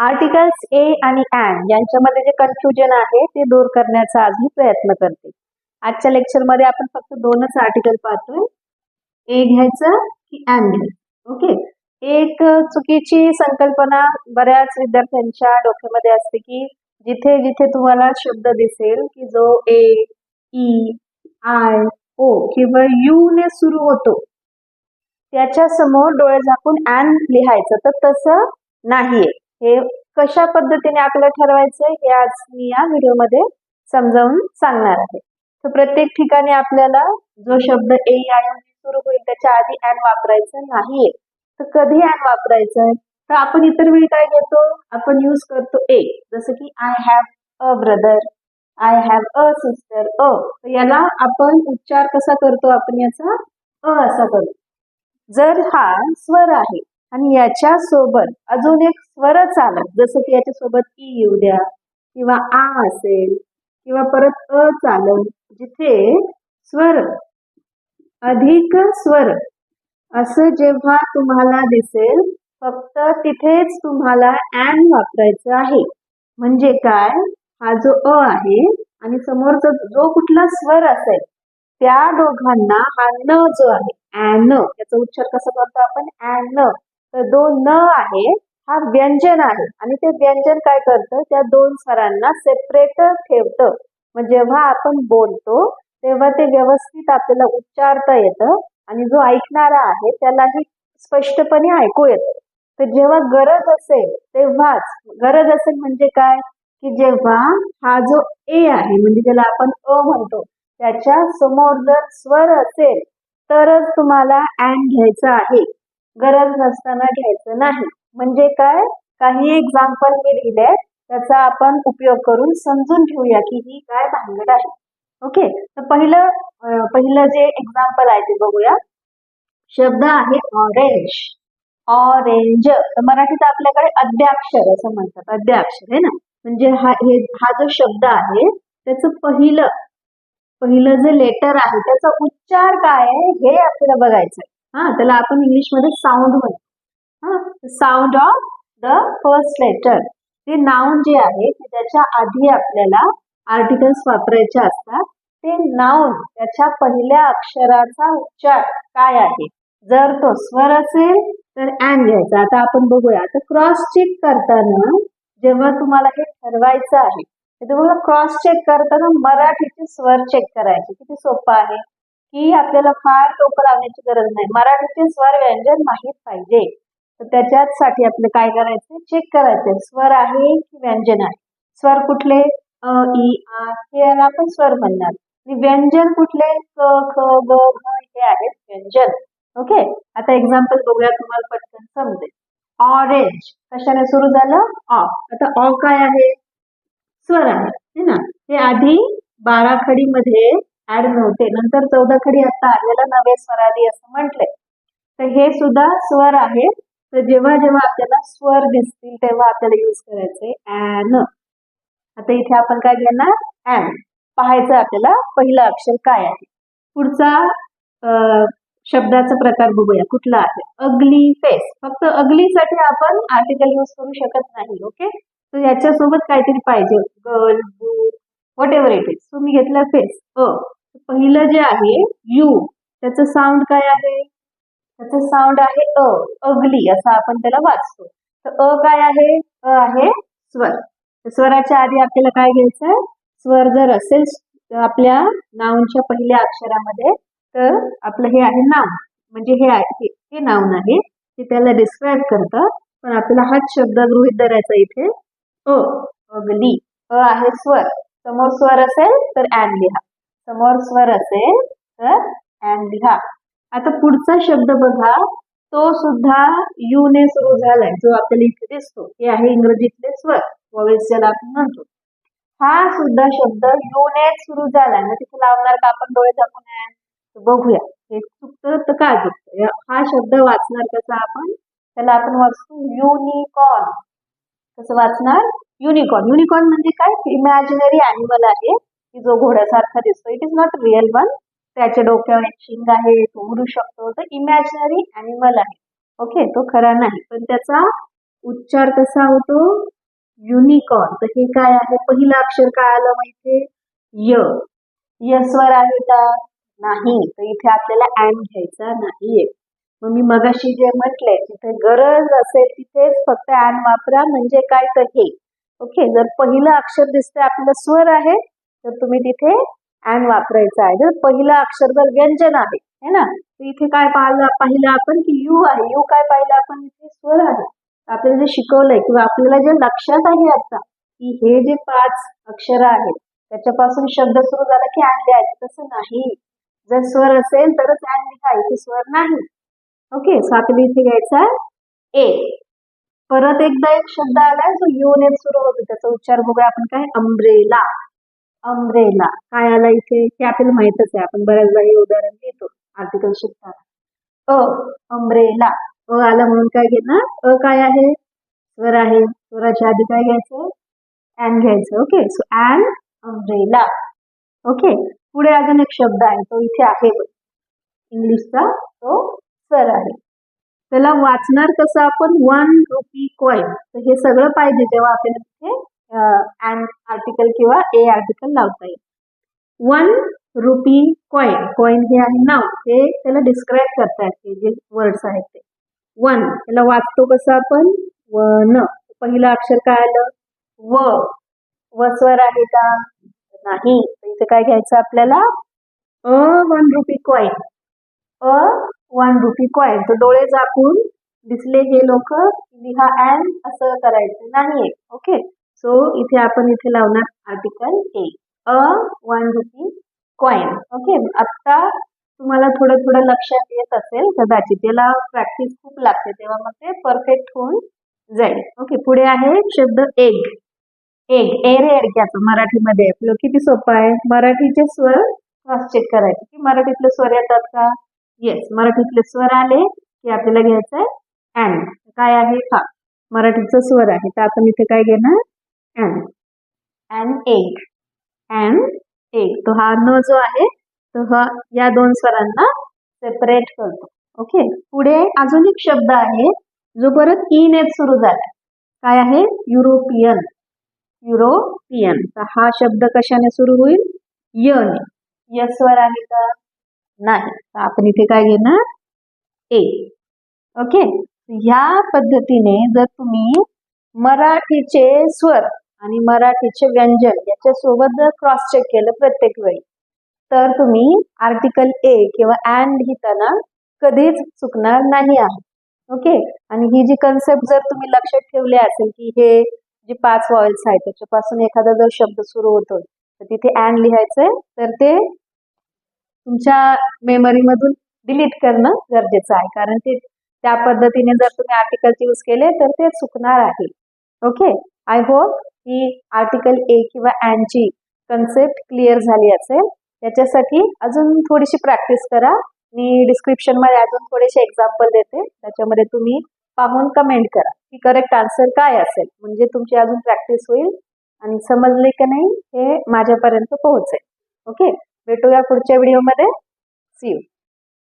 Articles a आणि and यांच्यामध्ये जे कन्फ्युजन आहे ते दूर करण्याचा आज मी प्रयत्न करते. आजच्या लेक्चरमध्ये आपण फक्त दोनच आर्टिकल पाहतोय. ए घ्यायचं की अँड घ्यायचं. ओके एक चुकीची संकल्पना बऱ्याच विद्यार्थ्यांच्या डोक्यामध्ये असते की जिथे जिथे तुम्हाला शब्द दिसेल की जो ए ई आय ओ किंवा यू ने सुरू होतो त्याच्यासमोर डोळे झाकून अँड लिहायचं. तर तसं नाहीये. हे कशा पद्धतीने आपल्याला ठरवायचं हे आज मी या व्हिडिओमध्ये समजावून सांगणार आहे. तर प्रत्येक ठिकाणी आपल्याला जो शब्द ए आय सुरू होईल त्याच्या आधी अँड वापरायचं नाहीये. तर कधी अँड वापरायचं तर आपण इतर वेळी काय घेतो? आपण यूज करतो ए जसं की I have a brother I have a sister अ. तर याला आपण उच्चार कसा करतो? आपण याचा अ असा करतो. जर हा स्वर आहे आणि याच्या सोबत अजून एक स्वरच आला जसं की याच्या सोबत ई येऊ द्या किंवा आ असेल किंवा परत अ चालल जिथे स्वर अधिक स्वर असं जेव्हा तुम्हाला दिसेल फक्त तिथेच तुम्हाला अँड वापरायचं आहे. म्हणजे काय? हा जो अ आहे आणि समोरचा जो कुठला स्वर असेल त्या दोघांना हा न जो आहे ॲन याचा उच्चार कसा करतो आपण? ॲन तर दोन न आहे हा व्यंजन आहे. आणि ते व्यंजन काय करतं? त्या दोन स्वरांना सेपरेट ठेवतं. मग जेव्हा आपण बोलतो तेव्हा ते व्यवस्थित आपल्याला उच्चारता येतं आणि जो ऐकणारा आहे त्यालाही स्पष्टपणे ऐकू येतं. तर जेव्हा गरज असेल तेव्हाच. गरज असेल म्हणजे काय? की जेव्हा हा जो ए आहे म्हणजे ज्याला आपण अ म्हणतो त्याच्यासमोर जर स्वर असेल तरच तुम्हाला अँड घ्यायचं आहे. गरज नसताना घ्यायचं नाही. म्हणजे काय? काही एक्झाम्पल मी लिहिले त्याचा आपण उपयोग करून समजून घेऊया की ही काय भानगड आहे. ओके तर पहिलं पहिलं जे एक्झाम्पल आहे ते बघूया. शब्द आहे ऑरेंज ऑरेंज तर मराठीत आपल्याकडे अद्याक्षर असं म्हणतात. अद्याक्षर आहे ना? म्हणजे हा हे हा जो शब्द आहे त्याचं पहिलं पहिलं जे लेटर आहे त्याचा उच्चार काय आहे हे आपल्याला बघायचं हा त्याला आपण इंग्लिशमध्ये साऊंड म्हणतो. हा sound of the first letter ते नाउन जे आहे ते त्याच्या आधी आपल्याला आर्टिकल्स वापरायचे असतात. ते नाउन त्याच्या पहिल्या अक्षराचा उच्चार काय आहे? जर तो स्वर असेल तर अँड घ्यायचा. आता आपण बघूया. आता क्रॉस चेक करताना जेव्हा तुम्हाला हे ठरवायचं आहे तर तुम्हाला क्रॉस चेक करताना मराठीचे स्वर चेक करायचे. किती सोपं आहे? की आपल्याला फार डोकं लावण्याची गरज नाही. मराठीचे स्वर व्यंजन माहीत पाहिजे. तर त्याच्यासाठी आपलं काय करायचं? चेक करायचं. स्वर आहे की व्यंजन आहे? स्वर कुठले? अ ई आ हे आपण स्वर म्हणणार. व्यंजन कुठले? क ख ग घ हे आहेत व्यंजन. ओके? आता एक्झाम्पल बघूया तुम्हाला पटकन समजेल. ऑरेंज कशाने सुरू झालं? ऑ आता ऑ काय आहे? स्वर आहे. ना? ते आधी बाराखडीमध्ये ऍड नव्हते. नंतर चौदा खडी आता आलेला नवे स्वरादी असं म्हटलंय. तर हे सुद्धा स्वर आहे. तर जेव्हा जेव्हा आपल्याला स्वर दिसतील तेव्हा आपल्याला यूज करायचे ॲन आता इथे आपण काय घेणार? ॲन पाहायचं आपल्याला पहिलं अक्षर काय आहे. पुढचा शब्दाचा प्रकार बघूया. कुठला आहे? अगली फेस फक्त अगलीसाठी आपण आर्टिकल यूज करू शकत नाही ओके तर याच्यासोबत काहीतरी पाहिजे. Girl boot whatever it is तुम्ही घेतलं फेस अ. पहिलं जे आहे यू त्याचं साऊंड काय आहे? त्याचं साऊंड आहे अ अगली असं आपण त्याला वाचतो. तर अ काय आहे? अ आहे स्वर. स्वराच्या आधी आपल्याला काय घ्यायचं स्वर जर असेल आपल्या नाऊनच्या पहिल्या अक्षरामध्ये तर आपलं हे आहे नाव म्हणजे हे आहे हे नाऊन आहे. ते त्याला डिस्क्राईब करतं. पण आपल्याला हाच शब्द गृहित धरायचा इथे. अ अगली. अ आहे स्वर. समोर स्वर असेल तर ॲन लिहा. समोर स्वर असेल तर अँड लिहा आता पुढचा शब्द बघा. तो सुद्धा यू ने सुरू झालाय जो आपल्याला इथे दिसतो. हे आहे इंग्रजीतले स्वर. वॉवेल्स आपण म्हणतो. हा सुद्धा शब्द यू ने सुरू झालाय. ना तिथे लावणार का आपण डोळे दाखवून बघूया. हे चुकतं तर काय चुकतं? हा शब्द वाचणार कसा आपण? त्याला आपण वाचतो युनिकॉर्न कसं वाचणार? युनिकॉर्न युनिकॉर्न म्हणजे काय? इमॅजिनरी अॅनिमल आहे. की जो घोड्यासारखा दिसतो. It is not real one त्याच्या डोक्यावर एक शिंग आहे तो उडू शकतो. तर इमॅजिनरी अॅनिमल आहे. ओके तो खरा नाही. पण त्याचा उच्चार कसा होतो? युनिकॉर्न तर हे काय आहे? पहिलं अक्षर काय आलं माहितीये? य. य स्वर आहे का? नाही. तर इथे आपल्याला अँड घ्यायचा नाहीये. मग मी मगाशी जे म्हटलंय तिथे गरज असेल तिथेच फक्त अँड वापरा. म्हणजे काय तर हे. ओके जर पहिलं अक्षर दिसतंय आपलं स्वर आहे तर तुम्ही तिथे अँड वापरायचं आहे. जर पहिलं अक्षर जर व्यंजन आहे है ना? तर इथे काय पाहिलं पाहिलं आपण की यू आहे. यू काय पाहिलं आपण? इथे स्वर आहे. आपल्याला जे शिकवलंय किंवा आपल्याला जे लक्षात आहे आता की हे जे पाच अक्षर आहेत त्याच्यापासून शब्द सुरू झाला की अँड लिहायचं तसं नाही. जर स्वर असेल तरच अँड लिहायचे स्वर नाही. ओके? सो आपल्याला इथे घ्यायचा ए. परत एकदा एक शब्द आलाय जो यू ने सुरू होतो. त्याचा उच्चार बघूया आपण काय? अम्ब्रेला. अम्ब्रेला काय आला इथे? हे आपल्याला माहितच आहे. आपण बऱ्याचदा हे उदाहरण देतो आर्टिकल शिकताना अ अम्ब्रेला अ आला म्हणून काय घेणार? अ काय आहे? स्वर आहे. स्वराच्या आधी काय घ्यायचं? अँड घ्यायचं. Okay so and umbrella okay पुढे अजून एक शब्द आहे. तो इथे आहे इंग्लिशचा तो सर आहे. त्याला वाचणार कसं आपण? वन रुपी कॉइन तर हे सगळं पाहिजे जेव्हा आपल्याला तिथे अँड आर्टिकल किंवा ए आर्टिकल लावता येईल. वन रुपी कॉइन कॉइन हे आहे नाव हे त्याला डिस्क्राईब करतात हे जे वर्ड्स आहेत ते. वन त्याला वाचतो कसं आपण? व न. पहिलं अक्षर काय आलं? व. व स्वर आहे का? नाही. तर इथे काय घ्यायचं आपल्याला? A one rupee coin a one rupee coin तर डोळे झाकून दिसले हे लोक लिहा अँड असं करायचं नाहीये. ओके सो इथे आपण इथे लावणार article A a one rupee coin okay आत्ता तुम्हाला थोडं थोडं लक्षात येत असेल कदाचित त्याला प्रॅक्टिस खूप लागते तेव्हा मग ते परफेक्ट होऊन जाईल. ओके पुढे आहे शब्द एग एग एर रे एडक्याचं मराठीमध्ये. आपलं किती सोपं आहे? मराठीचे स्वर क्रॉस चेक करायचे. की मराठीतले स्वर येतात का? येस मराठीतले स्वर आले की आपल्याला घ्यायचं आहे अँड काय आहे? हा. मराठीचं स्वर आहे. तर आपण इथे काय घेणार? And and egg and egg तो हा न जो आहे तो हा या दोन स्वरांना सेपरेट करतो. ओके पुढे अजून एक शब्द आहे जो परत ई ने सुरू झाला. काय आहे? युरोपियन युरोपियन तर हा शब्द कशाने सुरू होईल? यने ने. य स्वर आहे का? नाही. तर आपण इथे काय घेणार? ए ओके ह्या पद्धतीने जर तुम्ही मराठीचे स्वर आणि मराठीचे व्यंजन याच्यासोबत जर क्रॉस चेक केलं प्रत्येक वेळी तर तुम्ही आर्टिकल ए किंवा अँड लिहिताना कधीच चुकणार नाही आहे ओके आणि ही जी कन्सेप्ट जर तुम्ही लक्षात ठेवली असेल की हे जे पाच वॉइल्स आहेत त्याच्यापासून एखादा जर शब्द सुरू होतोय तर तिथे अँड लिहायचंय तर ते तुमच्या मेमरीमधून डिलीट करणं गरजेचं आहे. कारण ते त्या पद्धतीने जर तुम्ही आर्टिकल यूज केले तर ते चुकणार आहे. ओके आय होप ही आर्टिकल ए किंवा अँडची कन्सेप्ट क्लिअर झाली असेल त्याच्यासाठी अजून थोडीशी प्रॅक्टिस करा. मी डिस्क्रिप्शनमध्ये अजून थोडेसे एक्झाम्पल देते. त्याच्यामध्ये तुम्ही पाहून कमेंट करा की करेक्ट आन्सर काय असेल. म्हणजे तुमची अजून प्रॅक्टिस होईल आणि समजले की नाही हे माझ्यापर्यंत पोहोचेल. ओके भेटूया पुढच्या व्हिडिओमध्ये सी यू